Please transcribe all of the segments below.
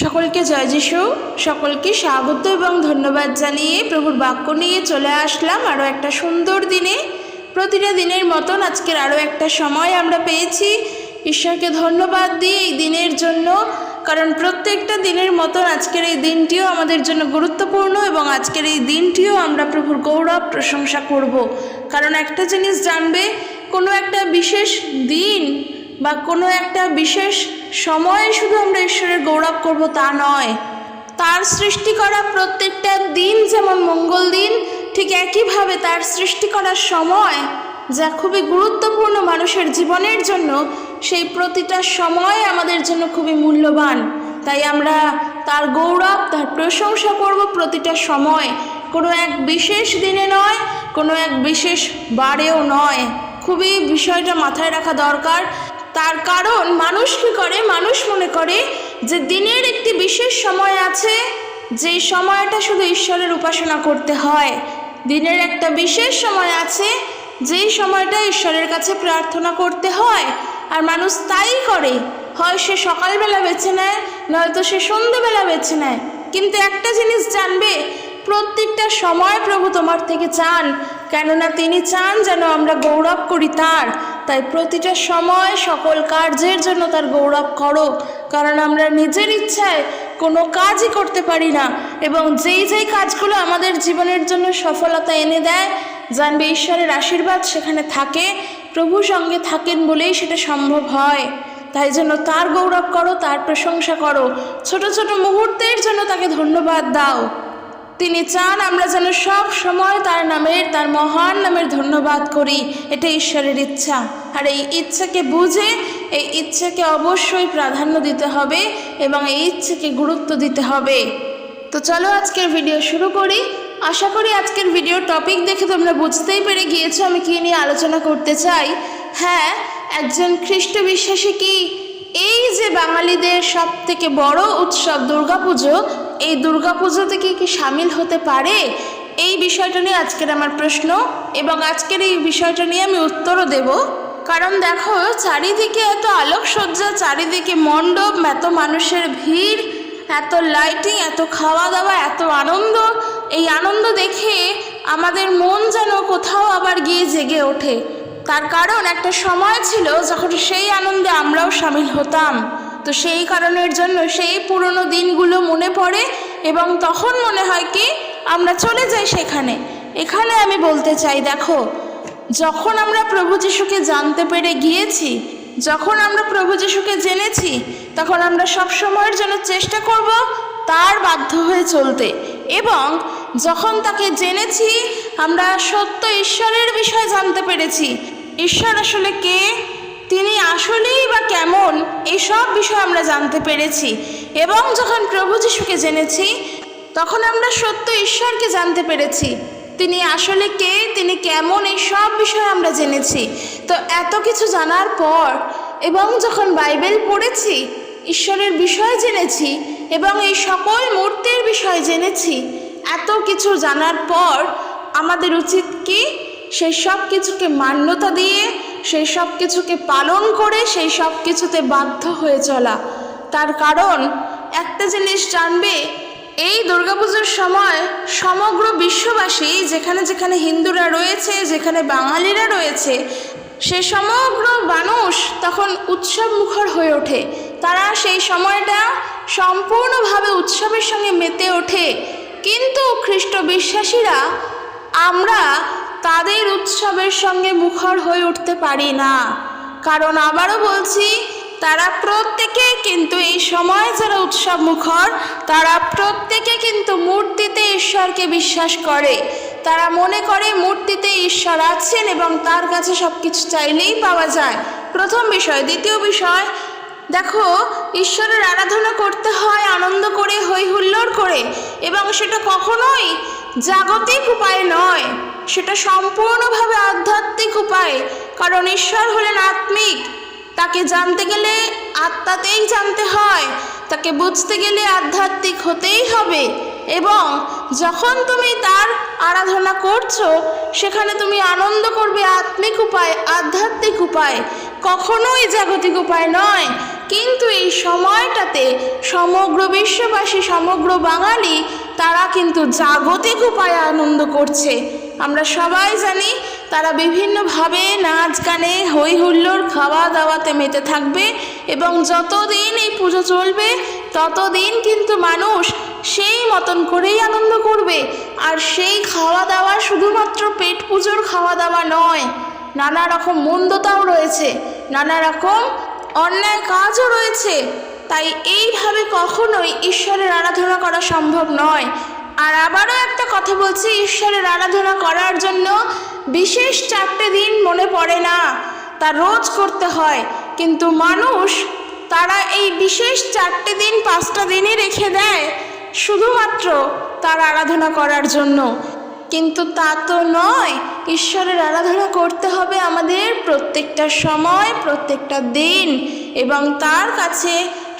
সকলকে জয় যিশু। সকলকে স্বাগত এবং ধন্যবাদ জানিয়ে প্রভুর বাক্য নিয়ে চলে আসলাম আরও একটা সুন্দর দিনে। প্রতিটা দিনের মতন আজকের আরও একটা সময় আমরা পেয়েছি। ঈশ্বরকে ধন্যবাদ দিই এই দিনের জন্য, কারণ প্রত্যেকটা দিনের মতন আজকের এই দিনটিও আমাদের জন্য গুরুত্বপূর্ণ এবং আজকের এই দিনটিও আমরা প্রভুর গৌরব প্রশংসা করব। কারণ একটা জিনিস জানবে, কোনো একটা বিশেষ দিন বা কোনো একটা বিশেষ সময়ে শুধু আমরা ঈশ্বরের গৌরব করব তা নয়। তার সৃষ্টি করা প্রত্যেকটা দিন যেমন মঙ্গল দিন, ঠিক একইভাবে তার সৃষ্টি করার সময় যা খুবই গুরুত্বপূর্ণ মানুষের জীবনের জন্য, সেই প্রতিটা সময় আমাদের জন্য খুবই মূল্যবান। তাই আমরা তার গৌরব, তার প্রশংসা করব প্রতিটা সময়। কোনো এক বিশেষ দিনে নয়, কোনো এক বিশেষ বারেও নয়। খুবই বিষয়টা মাথায় রাখা দরকার। তার কারণ মানুষ কী করে? মানুষ মনে করে যে দিনের একটি বিশেষ সময় আছে যে সময়টা শুধু ঈশ্বরের উপাসনা করতে হয়। দিনের একটা বিশেষ সময় আছে, যেই সময়টা ঈশ্বরের কাছে প্রার্থনা করতে হয়। আর মানুষ তাই করে। হয় সে সকালবেলা বেছে নেয়, নয়তো সে সন্ধেবেলা বেছে নেয়। কিন্তু একটা জিনিস জানবে, প্রত্যেকটা সময় প্রভু তোমার থেকে চান। কেননা তিনি চান যেন আমরা গৌরব করি তার। তাই প্রতিটা সময় সকল কার্যের জন্য তার গৌরব করো, কারণ আমরা নিজের ইচ্ছায় কোনো কাজই করতে পারি না এবং যেই যেই কাজগুলো আমাদের জীবনের জন্য সফলতা এনে দেয়, জানবে ঈশ্বরের আশীর্বাদ সেখানে থাকে, প্রভু সঙ্গে থাকেন বলেই সেটা সম্ভব হয়। তাই জন্য তার গৌরব করো, তার প্রশংসা করো, ছোট ছোট মুহূর্তের জন্য তাকে ধন্যবাদ দাও। তিনি চান আমরা যেন সব সময় তার নামের, তার মহান নামের ধন্যবাদ করি। এটা ঈশ্বরের ইচ্ছা। আর এই ইচ্ছাকে বুঝে, এই ইচ্ছাকে অবশ্যই প্রাধান্য দিতে হবে এবং এই ইচ্ছাকে গুরুত্ব দিতে হবে। তো চলো আজকের ভিডিও শুরু করি। আশা করি আজকের ভিডিওর টপিক দেখে তোমরা বুঝতেই পেরে গিয়েছো, আমি কী নিয়ে আলোচনা করতে চাই? হ্যাঁ একজন খ্রিস্ট বিশ্বাসী কি এই যে বাঙালিদের সব থেকে বড় উৎসব দুর্গাপুজো এই দুর্গাপুজোতে কি কি সামিল হতে পারে? এই বিষয়টা নিয়ে আজকের আমার প্রশ্ন এবং আজকের এই বিষয়টা নিয়ে আমি উত্তরও দেব। কারণ দেখো, চারিদিকে এত আলোকসজ্জা, চারিদিকে মণ্ডপ, এত মানুষের ভিড়, এত লাইটিং এত খাওয়া দাওয়া এত আনন্দ। এই আনন্দ দেখে আমাদের মন যেন কোথাও আবার গিয়ে জেগে ওঠে। তার কারণ একটা সময় ছিল যখন সেই আনন্দে আমরাও সামিল হতাম। তো সেই কারণের জন্য সেই পুরনো দিনগুলো মনে পড়ে এবং তখন মনে হয় কি আমরা চলে যাই সেখানে। এখানে আমি বলতে চাই, দেখো, যখন আমরা প্রভু যিশুকে জানতে পেরে গিয়েছি, যখন আমরা প্রভু যিশুকে জেনেছি, তখন আমরা সব সময়ের জন্য চেষ্টা করব তার বাধ্য হয়ে চলতে। এবং যখন তাকে জেনেছি, আমরা সত্য ঈশ্বরের বিষয়ে জানতে পেরেছি। ঈশ্বর আসলে কে? তিনি আসলেই বা কেমন এই সব বিষয় আমরা জানতে পেরেছি। এবং যখন প্রভু যিশুকে জেনেছি, তখন আমরা সত্য ঈশ্বরকে জানতে পেরেছি। তিনি আসলে কে, তিনি কেমন এই সব বিষয় আমরা জেনেছি। তো এত কিছু জানার পর, এবং যখন বাইবেল পড়েছি, ঈশ্বরের বিষয় জেনেছি, এবং এই সকল মূর্তির বিষয় জেনেছি, এত কিছু জানার পর, আমাদের উচিত কি, সেই সব কিছুকে মান্যতা দিয়ে সেই সব কিছুকে পালন করে সেই সব কিছুতে বাধ্য হয়ে চলা। তার কারণ, একটা জিনিস জানবে, এই দুর্গাপুজোর সময় সমগ্র বিশ্ববাসী, যেখানে যেখানে হিন্দুরা রয়েছে, যেখানে বাঙালিরা রয়েছে, সে সমগ্র মানুষ তখন উৎসব মুখর হয়ে ওঠে। তারা সেই সময়টা সম্পূর্ণভাবে উৎসবের সঙ্গে মেতে ওঠে। কিন্তু খ্রিস্ট বিশ্বাসীরা আমরা তাদের উৎসবের সঙ্গে মুখর হয়ে উঠতে পারি না। কারণ আবারও বলছি, তারা প্রত্যেকে কিন্তু এই সময় যারা উৎসব মুখর, তারা প্রত্যেকে কিন্তু মূর্তিতে ঈশ্বরকে বিশ্বাস করে। তারা মনে করে মূর্তিতে ঈশ্বর আছেন এবং তার কাছে সব কিছু চাইলেই পাওয়া যায়। প্রথম বিষয়। দ্বিতীয় বিষয়, দেখো, ঈশ্বরের আরাধনা করতে হয় আনন্দ করে হই হুল্লোড় করে, এবং সেটা কখনোই জাগতিক উপায় নয়। সেটা সম্পূর্ণভাবে আধ্যাত্মিক উপায়, কারণ ঈশ্বর হলেন আত্মিক। তাকে জানতে গেলে আত্মাতেই জানতে হয়, তাকে বুঝতে গেলে আধ্যাত্মিক হতেই হবে। এবং যখন তুমি তার আরাধনা করছ, সেখানে তুমি আনন্দ করবে আত্মিক উপায়, আধ্যাত্মিক উপায়। কখনোই জাগতিক উপায় নয়, কিন্তু এই সময়টাতে সমগ্র বিশ্ববাসী, সমগ্র বাঙালি, তারা কিন্তু জাগতিক উপায়ে আনন্দ করছে। আমরা সবাই জানি তারা বিভিন্নভাবে নাচ গানে হই হুল্লোড় খাওয়া দাওয়াতে মেতে থাকবে এবং যতদিন এই পুজো চলবে, ততদিন কিন্তু মানুষ সেই মতন করেই আনন্দ করবে। আর সেই খাওয়া দাওয়া শুধুমাত্র পেট পুজোর খাওয়া দাওয়া নয়, নানা রকম মন্দতাও রয়েছে, নানা রকম অন্যায় কাজও রয়েছে। তাই এইভাবে কখনোই ঈশ্বরের আরাধনা করা সম্ভব নয়। আর আবারও একটা কথা বলছি, ঈশ্বরের আরাধনা করার জন্য বিশেষ চারটে দিন মনে পড়ে না। তা রোজ করতে হয়, কিন্তু মানুষ তারা এই বিশেষ চারটে দিন, পাঁচটা দিনই রেখে দেয় শুধুমাত্র তার আরাধনা করার জন্য। কিন্তু তা তো নয়, ঈশ্বরের আরাধনা করতে হবে আমাদের প্রত্যেকটা সময়, প্রত্যেকটা দিন এবং তার কাছে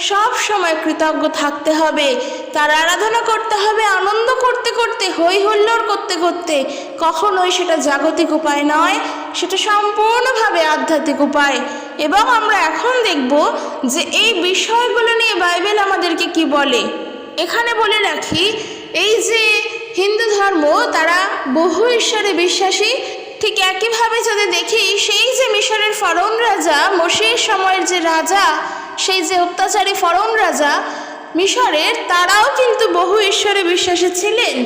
সব সময় কৃতজ্ঞ থাকতে হবে। তার আরাধনা করতে হবে, আনন্দ করতে করতে হই হুল্লোড় করতে করতে। কখনোই সেটা জাগতিক উপায় নয়, সেটা সম্পূর্ণভাবে আধ্যাত্মিক উপায়। এবং আমরা এখন দেখব যে এই বিষয়গুলো নিয়ে বাইবেল আমাদেরকে কি বলে। এখানে বলে রাখি, এই যে হিন্দু ধর্ম, তারা বহু ঈশ্বরে বিশ্বাসী, ঠিক একইভাবে যদি দেখি, সেই যে মিশরের ফরন রাজা মসির সময়ের যে রাজা সেই যে অত্যাচারী ফরন রাজা, মিশরের তারাও কিন্তু বহু ঈশ্বরে বিশ্বাসী ছিলেন।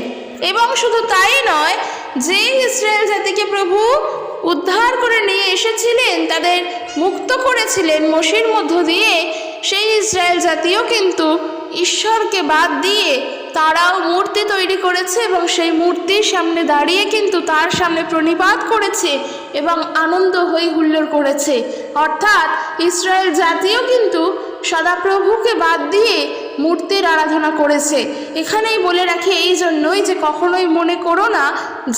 এবং শুধু তাই নয় যে ইসরায়েল জাতিকে প্রভু উদ্ধার করে নিয়ে এসেছিলেন, তাদের মুক্ত করেছিলেন মসির মধ্য দিয়ে, সেই ইসরায়েল জাতিও কিন্তু ঈশ্বরকে বাদ দিয়ে তারাও মূর্তি তৈরি করেছে এবং সেই মূর্তির সামনে দাঁড়িয়ে কিন্তু তার সামনে প্রণিপাত করেছে। এবং আনন্দ হই হুল্লোড় করেছে। অর্থাৎ ইসরায়েল জাতিও কিন্তু সদাপ্রভুকে বাদ দিয়ে মূর্তির আরাধনা করেছে। এখানেই বলে রাখি এই জন্যই যে কখনোই মনে করো না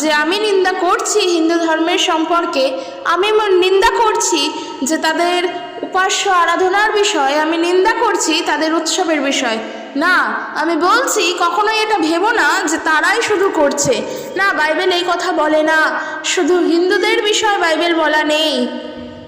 যে আমি নিন্দা করছি হিন্দু ধর্মের সম্পর্কে, আমি নিন্দা করছি যে তাদের উপাস্য আরাধনার বিষয়, আমি নিন্দা করছি তাদের উৎসবের বিষয়। না, আমি বলছি কখনোই এটা ভেবো না যে তারাই শুধু করছে। না, বাইবেল এই কথা বলে না। শুধু হিন্দুদের বিষয় বাইবেল বলা নেই।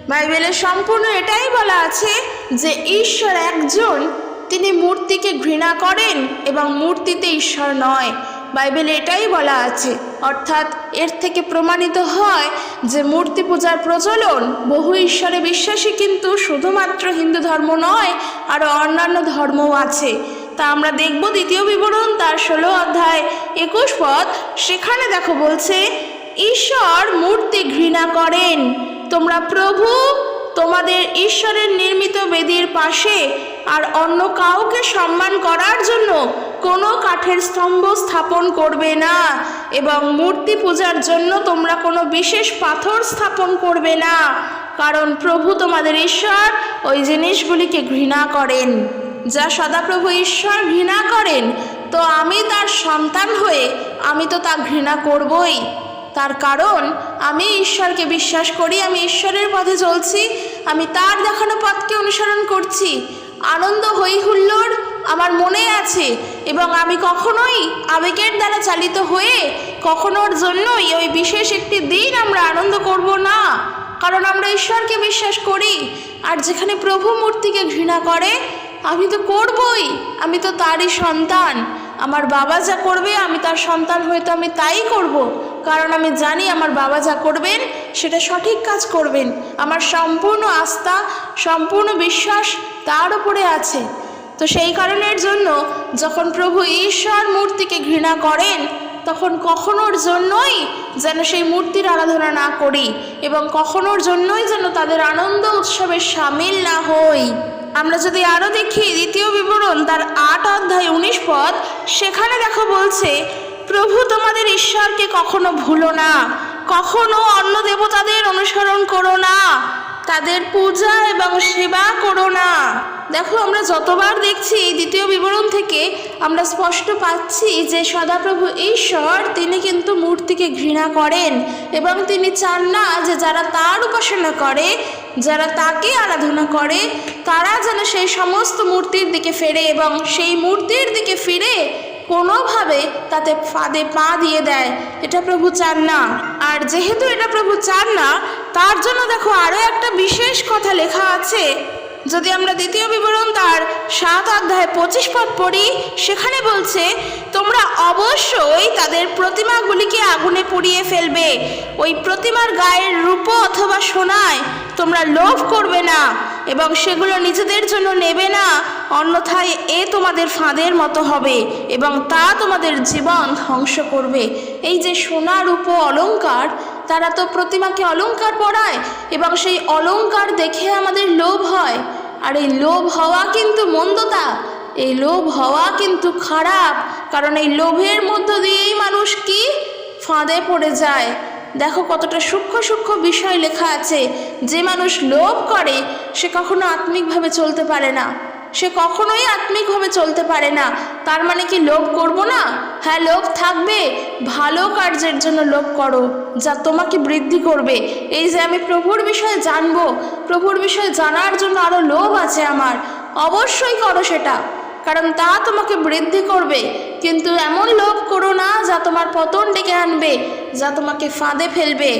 বাইবেলে সম্পূর্ণ এটাই বলা আছে যে ঈশ্বর একজন, তিনি মূর্তিকে ঘৃণা করেন এবং মূর্তিতে ঈশ্বর নয়। বাইবেলে এটাই বলা আছে। অর্থাৎ এর থেকে প্রমাণিত হয় যে মূর্তি পূজার প্রচলন বহু ঈশ্বরে বিশ্বাসী কিন্তু শুধুমাত্র হিন্দু ধর্ম নয় আরও অন্যান্য ধর্মও আছে। তা আমরা দেখব দ্বিতীয় বিবরণ তার ষোলো অধ্যায় একুশ পদ। সেখানে দেখো বলছে, ঈশ্বর মূর্তি ঘৃণা করেন। তোমরা প্রভু, তোমাদের ঈশ্বরের নির্মিত বেদির পাশে আর অন্য কাউকে সম্মান করার জন্য কোনো কাঠের স্তম্ভ স্থাপন করবে না এবং মূর্তি পূজার জন্য তোমরা কোনো বিশেষ পাথর স্থাপন করবে না। কারণ প্রভু তোমাদের ঈশ্বর ওই জিনিসগুলিকে ঘৃণা করেন। যা সদাপ্রভু ঈশ্বর ঘৃণা করেন, তো আমি তার সন্তান হয়ে আমি তো তা ঘৃণা করবই। তার কারণ, আমি ঈশ্বরকে বিশ্বাস করি, আমি ঈশ্বরের পথে চলছি, আমি তার দেখানো পথকে অনুসরণ করছি। আনন্দ হই হুল্লোড় আমার মনে আছে, এবং আমি কখনোই আবেগের দ্বারা চালিত হয়ে কখনোর জন্যই ওই বিশেষ একটি দিন আমরা আনন্দ করব না, কারণ আমরা ঈশ্বরকে বিশ্বাস করি। আর যেখানে প্রভু মূর্তিকে ঘৃণা করে আমি তো করবই, আমি তো তারই সন্তান। আমার বাবা যা করবে, আমি তার সন্তান হয়তো আমি তাই করব। কারণ আমি জানি আমার বাবা যা করবেন, সেটা সঠিক কাজ করবেন। আমার সম্পূর্ণ আস্থা, সম্পূর্ণ বিশ্বাস তার উপরে আছে। তো সেই কারণের জন্য যখন প্রভু ঈশ্বর মূর্তিকে ঘৃণা করেন, তখন কখনোর জন্যই যেন সেই মূর্তির আরাধনা না করি এবং কখনোর জন্যই যেন তাদের আনন্দ উৎসবে সামিল না হই। আমরা যদি আরও দেখি দ্বিতীয় বিবরণ, তার আট অধ্যায় উনিশ পদ, সেখানে দেখো বলছে, প্রভু তোমাদের ঈশ্বরকে কখনো ভুলো না, কখনো অন্য দেবতাদের অনুসরণ করো না। তাদের পূজা এবং সেবা করো না। দেখো, আমরা যতবার দেখছি এই দ্বিতীয় বিবরণ থেকে, আমরা স্পষ্ট পাচ্ছি যে সদাপ্রভু ঈশ্বর, তিনি কিন্তু মূর্তিকে ঘৃণা করেন এবং তিনি চান না যে যারা তার উপাসনা করে, যারা তাকে আরাধনা করে, তারা যেন সেই সমস্ত মূর্তির দিকে ফেরে এবং সেই মূর্তির দিকে ফিরে কোনোভাবে তাতে ফাঁদে পা দিয়ে দেয়। এটা প্রভু চান না। আর যেহেতু এটা প্রভু চান না তার জন্য দেখো আরও একটা বিশেষ কথা লেখা আছে। যদি আমরা দ্বিতীয় বিবরণ তার সাত অধ্যায় পঁচিশ পদ পড়ি, সেখানে বলছে, তোমরা অবশ্যই তাদের প্রতিমাগুলিকে আগুনে পুড়িয়ে ফেলবে। ওই প্রতিমার গায়ের রূপ অথবা সোনায় তোমরা লোভ করবে না এবং সেগুলো নিজেদের জন্য নেবে না। অন্যথায় এ তোমাদের ফাঁদের মতো হবে এবং তা তোমাদের জীবন ধ্বংস করবে। এই যে সোনা, রূপ, অলংকার তারা তো প্রতিমাকে অলংকার পরায় এবং সেই অলংকার দেখে আমাদের লোভ হয়। আর এই লোভ হওয়া কিন্তু মন্দতা, এই লোভ হওয়া কিন্তু খারাপ, কারণ এই লোভের মধ্য দিয়েই মানুষ কি? ফাঁদে পড়ে যায়। দেখো কতটা সূক্ষ্ম সূক্ষ্ম বিষয় লেখা আছে। যে মানুষ লোভ করে, সে কখনো আত্মিকভাবে চলতে পারে না। সে কখনোই আত্মিকভাবে চলতে পারে না। তার মানে কি লোভ করব না? হ্যাঁ লোভ থাকবে। ভালো কার্যের জন্য লোভ করো, যা তোমাকে বৃদ্ধি করবে। এই যে আমি প্রভুর বিষয়ে জানব, প্রভুর বিষয়ে জানার জন্য আরও লোভ আছে আমার। অবশ্যই করো সেটা। কারণ তা তোমাকে বৃদ্ধি করবে। কিন্তু এমন লোভ করো না যা তোমার পতন ডেকে আনবে, যা তোমাকে ফাঁদে ফেলবে।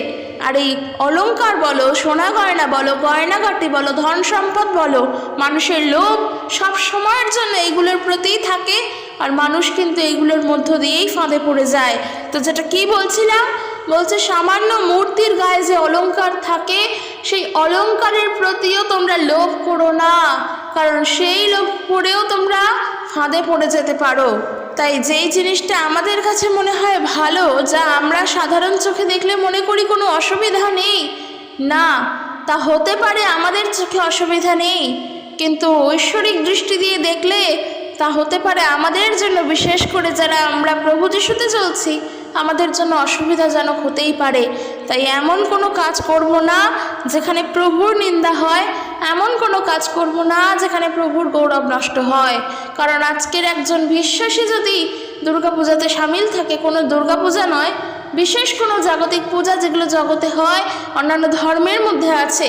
আর এই অলংকার বলো, সোনা গয়না বলো গয়নাগাটি বলো, ধন সম্পদ বলো, মানুষের লোভ সব সময়ের জন্য এইগুলোর প্রতিই থাকে, আর মানুষ কিন্তু এইগুলোর মধ্য দিয়েই ফাঁদে পড়ে যায়। তো যেটা কি বলছিলাম? বলছে সামান্য মূর্তির গায়ে যে অলংকার থাকে সেই অলংকারের প্রতিও তোমরা লোভ করো না, কারণ সেই লোভ করেও তোমরা ফাঁদে পড়ে যেতে পারো। তাই যেই জিনিসটা আমাদের কাছে মনে হয় ভালো, যা আমরা সাধারণ চোখে দেখলে মনে করি কোনো অসুবিধা নেই, না, তা হতে পারে আমাদের চোখে অসুবিধা নেই। কিন্তু ঐশ্বরিক দৃষ্টি দিয়ে দেখলে তা হতে পারে আমাদের জন্য, বিশেষ করে যারা আমরা প্রভু যিশুতে চলছি আমাদের জন্য অসুবিধাজনক হতেই পারে। তাই এমন কোনো কাজ করব না যেখানে প্রভুর নিন্দা হয়, এমন কোনো কাজ করব না যেখানে প্রভুর গৌরব নষ্ট হয়। কারণ আজকের একজন বিশ্বাসী যদি দুর্গাপূজাতে সামিল থাকে, কোনো দুর্গাপূজা নয়, বিশেষ কোনো জাগতিক পূজা যেগুলো জগতে হয়, অন্যান্য ধর্মের মধ্যে আছে,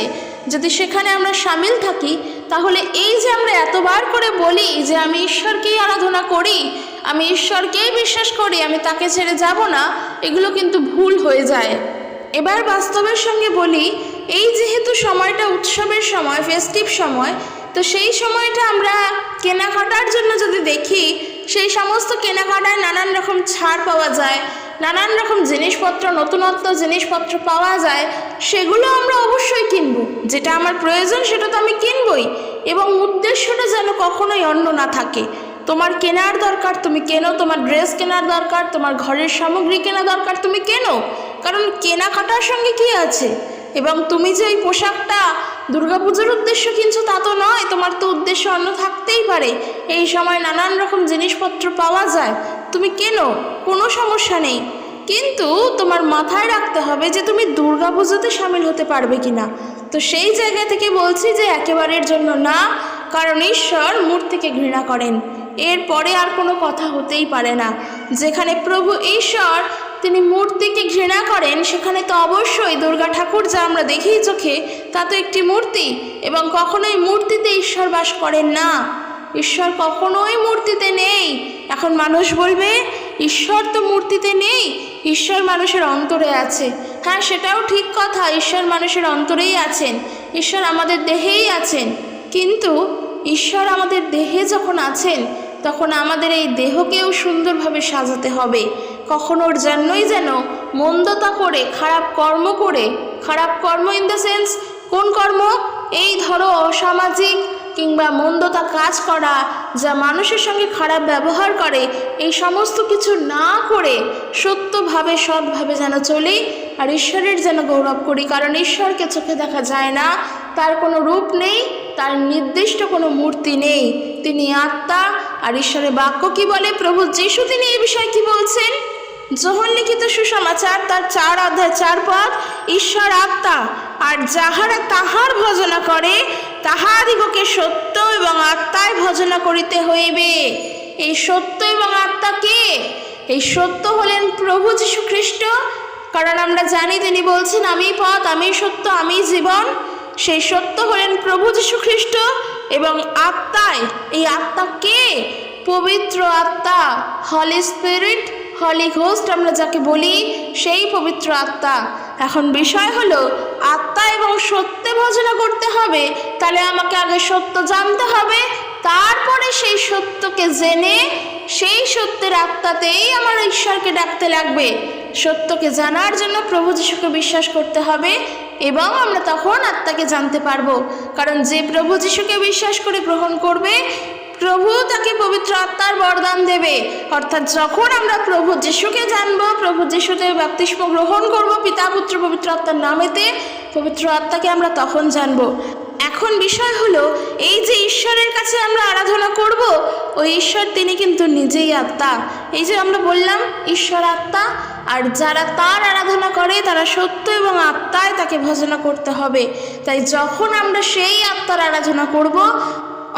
যদি সেখানে আমরা সামিল থাকি, তাহলে এই যে আমরা এতবার করে বলি যে আমি ঈশ্বরকেই আরাধনা করি আমি ঈশ্বরকেই বিশ্বাস করি, আমি তাকে ছেড়ে যাব না, এগুলো কিন্তু ভুল হয়ে যায়। এবার বাস্তবের সঙ্গে বলি, এই যেহেতু সময়টা উৎসবের সময় ফেস্টিভ সময়, তো সেই সময়টা আমরা কেনাকাটার জন্য যদি দেখি, সেই সমস্ত কেনাকাটায় নানান রকম ছাড় পাওয়া যায়, নানান রকম জিনিসপত্র, নতুনত্ব জিনিসপত্র পাওয়া যায়, সেগুলো আমরা অবশ্যই কিনব। যেটা আমার প্রয়োজন, সেটা তো আমি কিনবই। এবং উদ্দেশ্যটা যেন কখনোই অন্য না থাকে। তোমার কেনার দরকার, তুমি কেনো, তোমার ড্রেস কেনার দরকার, তোমার ঘরের সামগ্রী কেনা দরকার, তুমি কেনো? কারণ কেনাকাটার সঙ্গে কি আছে? এবং তুমি যে ওই পোশাকটা দুর্গাপুজোর উদ্দেশ্য কিনছো তা তো নয়, তোমার তো উদ্দেশ্য অন্য থাকতেই পারে। এই সময় নানান রকম জিনিসপত্র পাওয়া যায়, তুমি কেনো? কোনো সমস্যা নেই। কিন্তু তোমার মাথায় রাখতে হবে যে তুমি দুর্গাপুজোতে সামিল হতে পারবে কি না তো সেই জায়গা থেকে বলছি যে একেবারের জন্য না, কারণ ঈশ্বর মূর্তিকে ঘৃণা করেন। এরপরে আর কোনো কথা হতেই পারে না। যেখানে প্রভু ঈশ্বর তিনি মূর্তিকে ঘৃণা করেন, সেখানে তো অবশ্যই দুর্গা ঠাকুর যা আমরা দেখি চোখে, তা তো একটি মূর্তি এবং কখনোই মূর্তিতে ঈশ্বর বাস করেন না। ঈশ্বর কখনোই মূর্তিতে নেই। এখন মানুষ বলবে, ঈশ্বর তো মূর্তিতে নেই, ঈশ্বর মানুষের অন্তরে আছে। হ্যাঁ সেটাও ঠিক কথা, ঈশ্বর মানুষের অন্তরেই আছেন, ঈশ্বর আমাদের দেহেই আছেন। কিন্তু ঈশ্বর আমাদের দেহে যখন আছেন তখন আমাদের এই দেহকেও সুন্দরভাবে সাজাতে হবে। কখনোর জন্যই যেন মন্দতা করে, খারাপ কর্ম করে, খারাপ কর্ম ইন দ্য সেন্স কোন কর্ম? এই ধরো অসামাজিক কিংবা মন্দতা কাজ করা, যা মানুষের সঙ্গে খারাপ ব্যবহার করে, এই সমস্ত কিছু না করে সত্যভাবে, সৎভাবে যেন চলি, আর ঈশ্বরের যেন গৌরব করি। কারণ ঈশ্বরকে চোখে দেখা যায় না, তার কোনো রূপ নেই, তার নির্দিষ্ট কোনো মূর্তি নেই। তিনি আত্মা আর ঈশ্বরের বাক্য কি বলে? প্রভু যিশু তিনি এই বিষয়ে কি বলছেন? যোহন লিখিত সুসমাচার, তার চার অধ্যায় চার পদ ঈশ্বর আত্মা, আর যাহারা তাহার ভজনা করে, তাহাদিগকে সত্য এবং আত্মায় ভজনা করিতে হইবে। এই সত্য এবং আত্মা কে? এই সত্য হলেন প্রভু যীশু খ্রিস্ট। কারণ আমরা জানি তিনি বলছেন, আমি পথ, আমি সত্য, আমি জীবন। সেই সত্য হলেন প্রভু যীশু খ্রিস্ট। এবং আত্মায়, এই আত্মা কে? পবিত্র আত্মা হলি স্পিরিট হলি ঘোস্ট আমরা যাকে বলি, সেই পবিত্র আত্মা। এখন বিষয় হলো, আত্মা এবং সত্যে ভজনা করতে হবে, তাহলে আমাকে আগে সত্য জানতে হবে, তারপরে সেই সত্যকে জেনে, সেই সত্যের আত্মাতেই আমার ঈশ্বরকে ডাকতে লাগবে। সত্যকে জানার জন্য প্রভু যিশুকে বিশ্বাস করতে হবে এবং আমরা তখন আত্মাকে জানতে পারব। কারণ যে প্রভু যিশুকে বিশ্বাস করে গ্রহণ করবে, প্রভু তাকে পবিত্র আত্মার বরদান দেবে। অর্থাৎ যখন আমরা প্রভু যিশুকে জানব, প্রভু যিশুতে বাপ্তিস্ম গ্রহণ করব, পিতা, পুত্র, পবিত্র আত্মার নামেতে, পবিত্র আত্মাকে আমরা তখন জানব। এখন বিষয় হলো, এই যে ঈশ্বরের কাছে আমরা আরাধনা করব ওই ঈশ্বর তিনি কিন্তু নিজেই আত্মা। এই যে আমরা বললাম, ঈশ্বর আত্মা, আর যারা তার আরাধনা করে, তারা সত্য এবং আত্মায় তাকে ভজনা করতে হবে। তাই যখন আমরা সেই আত্মার আরাধনা করব,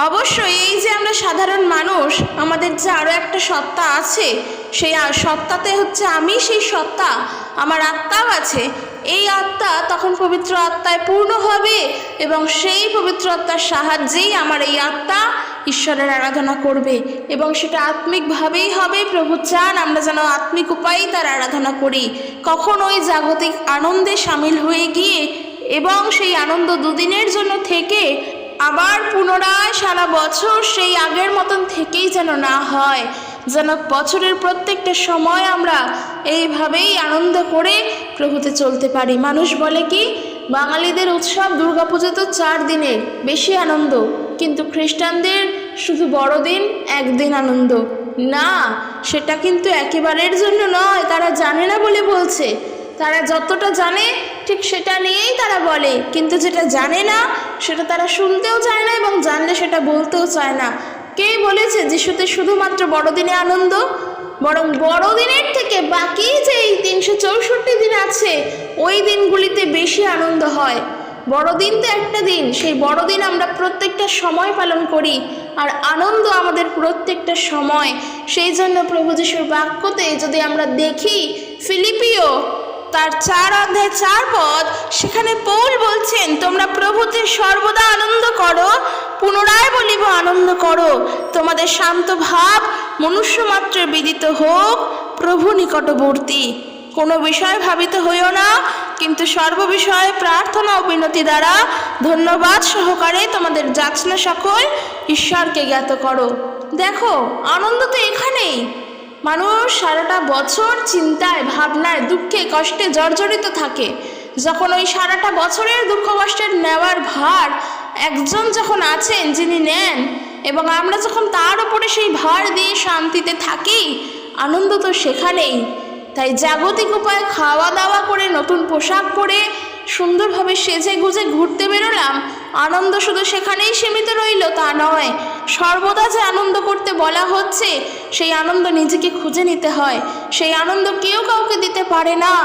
অবশ্যই এই যে আমরা সাধারণ মানুষ, আমাদের যে আরও একটা সত্তা আছে, সেই সত্তাতে হচ্ছে আমি সেই সত্তা। আমার আত্মাও আছে। এই আত্মা তখন পবিত্র আত্মায় পূর্ণ হবে এবং সেই পবিত্র আত্মার সাহায্যেই আমার এই আত্মা ঈশ্বরের আরাধনা করবে এবং সেটা আত্মিকভাবেই হবে। প্রভু চান আমরা যেন আত্মিক উপায়েই তার আরাধনা করি। কখন ওই জাগতিক আনন্দে সামিল হয়ে গিয়ে এবং সেই আনন্দ দুদিনের জন্য থেকে আবার পুনরায় সারা বছর সেই আগের মতন থেকেই যেন না হয়। যেন বছরের প্রত্যেকটা সময় আমরা এইভাবেই আনন্দ করে প্রভুতে চলতে পারি। মানুষ বলে কি, বাঙালিদের উৎসব দুর্গাপুজো তো চার দিনের, বেশি আনন্দ। কিন্তু খ্রিস্টানদের শুধু বড়দিন একদিন আনন্দ। না, সেটা কিন্তু একেবারের জন্য নয়, তারা জানে না বলে বলছে। তারা যতটা জানে, ঠিক সেটা নিয়েই তারা বলে। কিন্তু যেটা জানে না, সেটা তারা শুনতেও চায় না এবং জানলে সেটা বলতেও চায় না। কে বলেছে যিশুতে শুধুমাত্র বড়দিনে আনন্দ? বরং বড়দিনের থেকে বাকি যে এই তিনশো চৌষট্টি দিন আছে, ওই দিনগুলিতে বেশি আনন্দ হয়। বড়দিন তো একটা দিন, সেই বড়দিন আমরা প্রত্যেকটা সময় পালন করি, আর আনন্দ আমাদের প্রত্যেকটা সময়। সেই জন্য প্রভু যিশুর বাক্যতে যদি আমরা দেখি, ফিলিপিও তার চার অধ্যায় চার পদ। সেখানে পৌল বলছেন, তোমরা প্রভুতে সর্বদা আনন্দ করো, পুনরায় বলিব আনন্দ করো। তোমাদের শান্ত ভাব মনুষ্য মাত্রে বিদিত হোক, প্রভু নিকটবর্তী। কোনো বিষয় ভাবিত হইও না, কিন্তু সর্ববিষয়ে প্রার্থনা ও বিনতি দ্বারা ধন্যবাদ সহকারে তোমাদের যাচনা সকল ঈশ্বরকে জ্ঞাত করো। দেখো, আনন্দ তো এখানেই। মানুষ সারাটা বছর চিন্তায়, ভাবনায়, দুঃখে, কষ্টে জর্জরিত থাকে। যখন ওই সারাটা বছরের দুঃখ কষ্টের নেওয়ার ভার একজন যখন আছেন যিনি নেন, এবং আমরা যখন তার উপরে সেই ভার দিয়ে শান্তিতে থাকি, আনন্দ তো সেখানেই। তাই জাগতিক উপায়ে খাওয়া দাওয়া করে, নতুন পোশাক পরে সুন্দরভাবে সেজে গুজে ঘুরতে বেরোলাম। আনন্দ শুধু সেখানেই সীমিত রইল তা নয়, সর্বদা যে আনন্দ করতে বলা হচ্ছে, সেই আনন্দ নিজেকে খুঁজে নিতে হয়। সেই আনন্দ কেউ কাউকে দিতে পারে না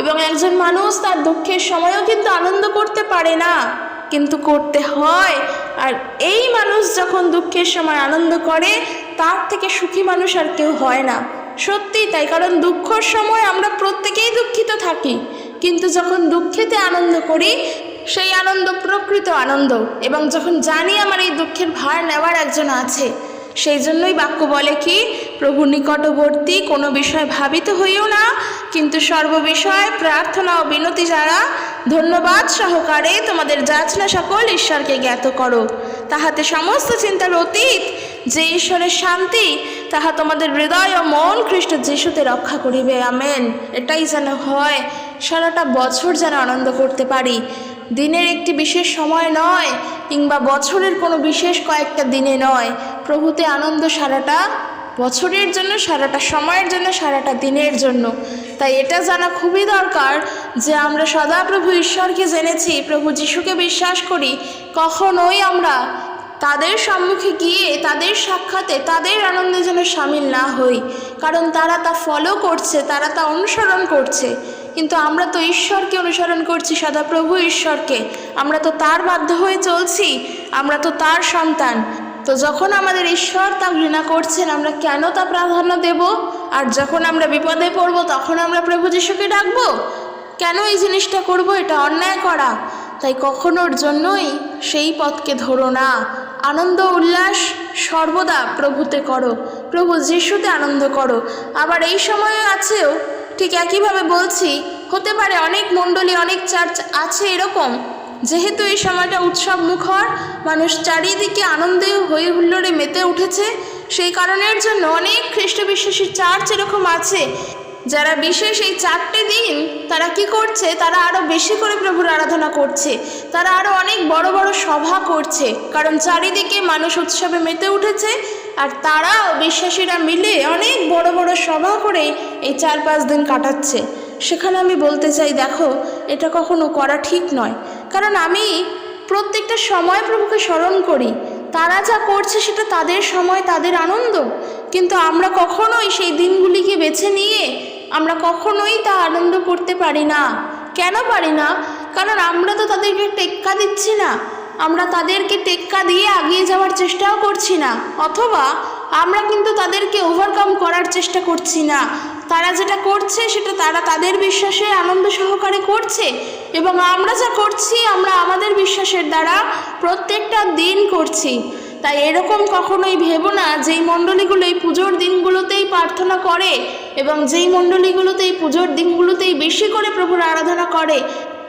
এবং একজন মানুষ তার দুঃখের সময়ও কিন্তু আনন্দ করতে পারে না। কিন্তু করতে হয়, আর এই মানুষ যখন দুঃখের সময় আনন্দ করে, তার থেকে সুখী মানুষ আর কেউ হয় না। সত্যিই তাই, কারণ দুঃখর সময় আমরা প্রত্যেকেই দুঃখিত থাকি। কিন্তু যখন দুঃখেতে আনন্দ করি, সেই আনন্দ প্রকৃত আনন্দ। এবং যখন জানি আমার এই দুঃখের ভার নেওয়ার একজন আছে সেই জন্যই বাক্য বলে কি প্রভু নিকটবর্তী কোনো বিষয় ভাবিত হইও না, কিন্তু সর্ববিষয় প্রার্থনা ও বিনতি যারা ধন্যবাদ সহকারে তোমাদের যাচনা সকল ঈশ্বরকে জ্ঞাত করো। তাহাতে সমস্ত চিন্তার অতীত যে ঈশ্বরের শান্তি, তাহা তোমাদের হৃদয় ও মন খ্রিস্ট যিশুতে রক্ষা করিবে। আমেন। এটাই যেন হয়, সারাটা বছর যেন আনন্দ করতে পারি। দিনের একটি বিশেষ সময় নয় কিংবা বছরের কোনো বিশেষ কয়েকটা দিনে নয়। প্রভুতে আনন্দ সারাটা বছরের জন্য, সারাটা সময়ের জন্য, সারাটা দিনের জন্য। তাই এটা জানা খুবই দরকার যে আমরা সদা প্রভু ঈশ্বরকে জেনেছি, প্রভু যিশুকে বিশ্বাস করি। কখনোই আমরা তাদের সম্মুখে গিয়ে, তাদের সাক্ষাতে, তাদের আনন্দে যেন সামিল না হই। কারণ তারা তা ফলো করছে, তারা তা অনুসরণ করছে। কিন্তু আমরা তো ঈশ্বরকে অনুসরণ করছি সদাপ্রভু ঈশ্বরকে। আমরা তো তার বাধ্য হয়ে চলছি, আমরা তো তার সন্তান। তো যখন আমাদের ঈশ্বর তা ঘৃণা করছেন, আমরা কেন তা প্রাধান্য দেব? আর যখন আমরা বিপদে পড়ব, তখন আমরা প্রভু যিশুকে ডাকবো? কেন এই জিনিসটা করব? এটা অন্যায় করা। তাই কখনোর জন্যই সেই পথকে ধরো না। আনন্দ উল্লাস সর্বদা প্রভুতে করো, প্রভু যিশুতে আনন্দ করো। আবার এই সময়ে আছেও ঠিক একইভাবে বলছি, হতে পারে অনেক মণ্ডলী, অনেক চার্চ আছে এরকম। যেহেতু এই সময়টা উৎসব মুখর মানুষ চারিদিকে আনন্দে হই হুল্লোড়ে মেতে উঠেছে, সেই কারণের জন্য অনেক খ্রিস্ট বিশ্বাসী চার্চ এরকম আছে। যারা বিশেষ এই চারটে দিন তারা কি করছে? তারা আরও বেশি করে প্রভুর আরাধনা করছে। তারা আরও অনেক বড় বড় সভা করছে। কারণ চারিদিকে মানুষ উৎসবে মেতে উঠেছে, আর তারাও বিশ্বাসীরা মিলে অনেক বড় বড় সভা করে এই চার পাঁচ দিন কাটাচ্ছে। সেখানে আমি বলতে চাই, দেখো, এটা কখনো করা ঠিক নয়। কারণ আমি প্রত্যেকটা সময় প্রভুকে স্মরণ করি। তারা যা করছে সেটা তাদের সময়, তাদের আনন্দ। কিন্তু আমরা কখনোই সেই দিনগুলিকে বেছে নিয়ে আমরা কখনোই তা আনন্দ করতে পারি না। কেন পারি না? কারণ আমরা তো তাদেরকে টেক্কা দিচ্ছি না। আমরা তাদেরকে টেক্কা দিয়ে আগিয়ে যাওয়ার চেষ্টাও করছি না। অথবা আমরা কিন্তু তাদেরকে ওভারকাম করার চেষ্টা করছি না। তারা যেটা করছে, সেটা তারা তাদের বিশ্বাসে আনন্দ সহকারে করছে এবং আমরা যা করছি, আমরা আমাদের বিশ্বাসের দ্বারা প্রত্যেকটা দিন করছি। তাই এরকম কখনোই ভেবো না, যেই মণ্ডলীগুলো এই পুজোর দিনগুলোতেই প্রার্থনা করে এবং যেই মণ্ডলীগুলোতে এই পুজোর দিনগুলোতেই বেশি করে প্রভুর আরাধনা করে,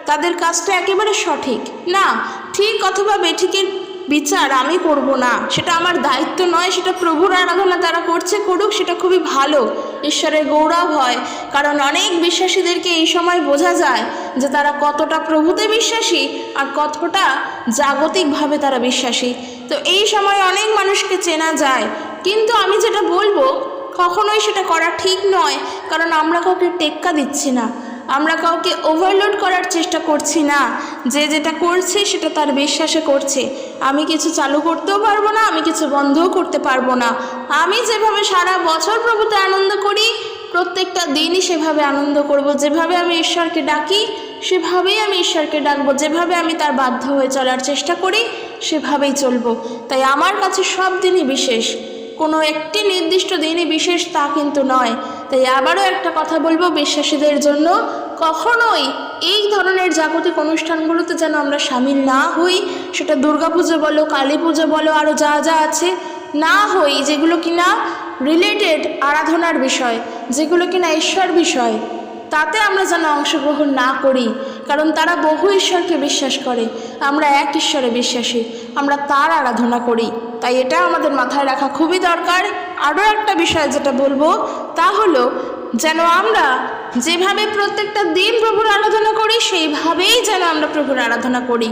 তাদের কাজটা একেবারে সঠিক। না, ঠিক অথবা বেঠিকের বিচার আমি করব না। সেটা আমার দায়িত্ব নয়, সেটা প্রভুর আরাধনা তারা করছে করুক, সেটা খুবই ভালো। ঈশ্বরের গৌরব হয়। কারণ অনেক বিশ্বাসীদেরকে এই সময় বোঝা যায় যে তারা কতটা প্রভুতে বিশ্বাসী আর কতটা জাগতিকভাবে তারা বিশ্বাসী। তো এই সময় অনেক মানুষকে চেনা যায়। কিন্তু আমি যেটা বলব, কখনোই সেটা করা ঠিক নয়। কারণ আমরা কাউকে টেক্কা দিচ্ছি না। আমরা কাউকে ওভারলোড করার চেষ্টা করছি না। যে যেটা করছে, সেটা তার বিশ্বাসে করছে। আমি কিছু চালু করতেও পারব না, আমি কিছু বন্ধও করতে পারব না। আমি যেভাবে সারা বছর প্রভুতে আনন্দ করি, প্রত্যেকটা দিনই সেভাবে আনন্দ করব। যেভাবে আমি ঈশ্বরকে ডাকি, সেভাবেই আমি ঈশ্বরকে ডাকবো। যেভাবে আমি তার বাধ্য হয়ে চলার চেষ্টা করি, সেভাবেই চলবো। তাই আমার কাছে সব দিনই বিশেষ। কোনো একটি নির্দিষ্ট দিনই বিশেষ তা কিন্তু নয়। তাই আবারও একটা কথা বলব বিশ্বাসীদের জন্য, কখনোই এই ধরনের জাগতিক অনুষ্ঠানগুলোতে যেন আমরা সামিল না হই। সেটা দুর্গাপুজো বলো কালী পুজো বলো আরও যা যা আছে, না হই, যেগুলো কিনা রিলেটেড আরাধনার বিষয়, যেগুলো কিনা ঈশ্বর বিষয়, তাতে আমরা যেন অংশগ্রহণ না করি। কারণ তারা বহু ঈশ্বরকে বিশ্বাস করে, আমরা এক ঈশ্বরে বিশ্বাসী, আমরা তার আরাধনা করি। তাই এটা আমাদের মাথায় রাখা খুবই দরকার। আরও একটা বিষয় যেটা বলব, তা হলো যেন আমরা যেভাবে প্রত্যেকটা দিন প্রভুর আরাধনা করি, সেইভাবেই যেন আমরা প্রভুর আরাধনা করি।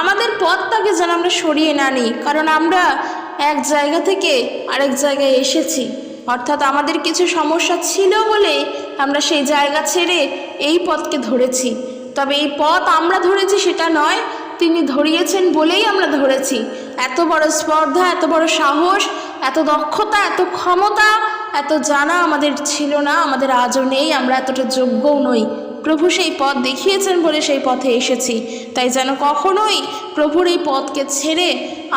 আমাদের পথটাকে যেন আমরা সরিয়ে না নিই, কারণ আমরা এক জায়গা থেকে আরেক জায়গায় এসেছি। অর্থাৎ আমাদের কিছু সমস্যা ছিল বলে আমরা সেই জায়গা ছেড়ে এই পথকে ধরেছি। তবে এই পথ আমরা ধরেছি সেটা নয়, তিনি ধরিয়েছেন বলেই আমরা ধরেছি। এত বড় স্পর্ধা, এত বড় সাহস, এত দক্ষতা, এত ক্ষমতা, এত জানা আমাদের ছিল না, আমাদের আজও নেই, আমরা এতটা যোগ্যও নই। প্রভু সেই পথ দেখিয়েছেন বলে সেই পথে এসেছি। তাই যেন কখনোই প্রভুর এই পথকে ছেড়ে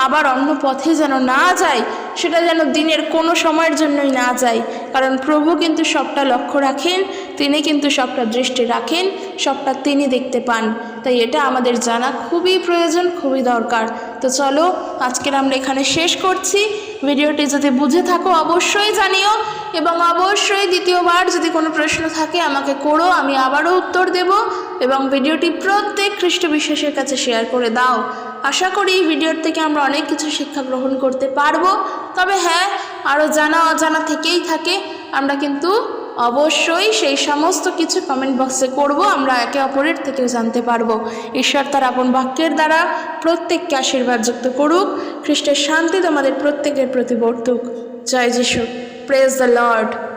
আবার অন্য পথে যেন না যায় সেটা যেন দিনের কোনো সময়ের জন্যই না যায় কারণ প্রভু কিন্তু সবটা লক্ষ্য রাখেন, তিনি কিন্তু সবটা দৃষ্টি রাখেন, সবটা তিনি দেখতে পান। তাই এটা আমাদের জানা খুবই প্রয়োজন, খুবই দরকার। তো চলো, আজকের আমরা এখানে শেষ করছি। ভিডিওটি যদি বুঝে থাকো, অবশ্যই জানিও। এবং অবশ্যই দ্বিতীয়বার যদি কোনো প্রশ্ন থাকে, আমাকে করো, আমি আবারও উত্তর দেব। এবং ভিডিওটি প্রত্যেক খ্রিস্ট বিশ্বাসের কাছে শেয়ার করে দাও। আশা করি এই ভিডিওর থেকে আমরা অনেক কিছু শিক্ষা গ্রহণ করতে পারব। তবে হ্যাঁ আরও জানা অজানা থেকেই থাকে। আমরা কিন্তু অবশ্যই সেই সমস্ত কিছু কমেন্ট বক্সে করব, আমরা একে অপরের থেকেও জানতে পারব। ঈশ্বর তার আপন বাক্যের দ্বারা প্রত্যেককে আশীর্বাদ যুক্ত করুক, খ্রিস্টের শান্তি তোমাদের প্রত্যেকের প্রতি বর্তুক। জয় যিশু। Praise the Lord